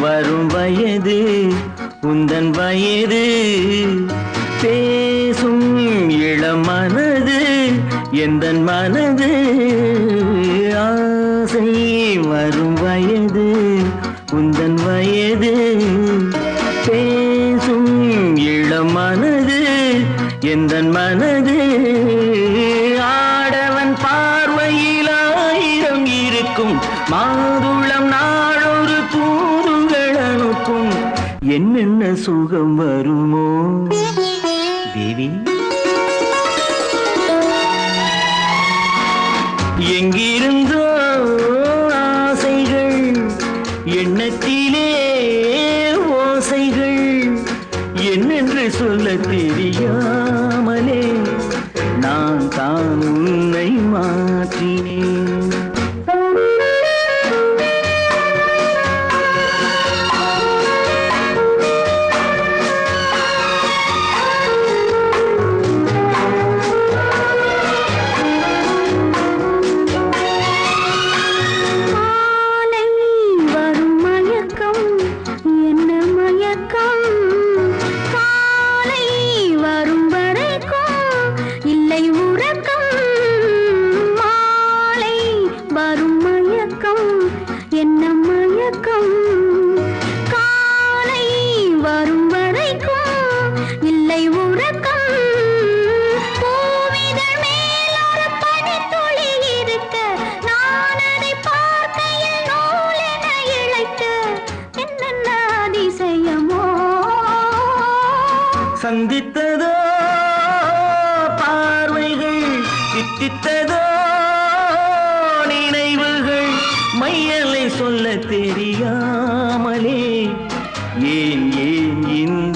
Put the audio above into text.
வரும் வயது உந்தன் வயது. பேசும் இளம் மனது எந்த மனது? ஆசை வரும் வயது உந்தன் வயது. பேசும் இளம் மனது எந்த மனது? ஆடவன் பார்வையில் ஆயிரம் இருக்கும். மாதுளம் நாள் என்னென்ன சுகம் வருமோ? தேவி. எங்கிருந்தோ ஆசைகள் எண்ணத்திலே ஓசைகள் என்னென்று சொல்ல தெரியாமலே நான் தான் உன்னை மாற்றினேன். சந்தித்ததோ? பார்வைகள் சித்தித்ததோ? நினைவுகள் மையலை சொல்ல தெரியாமலே. ஏன் ஏன் இந்த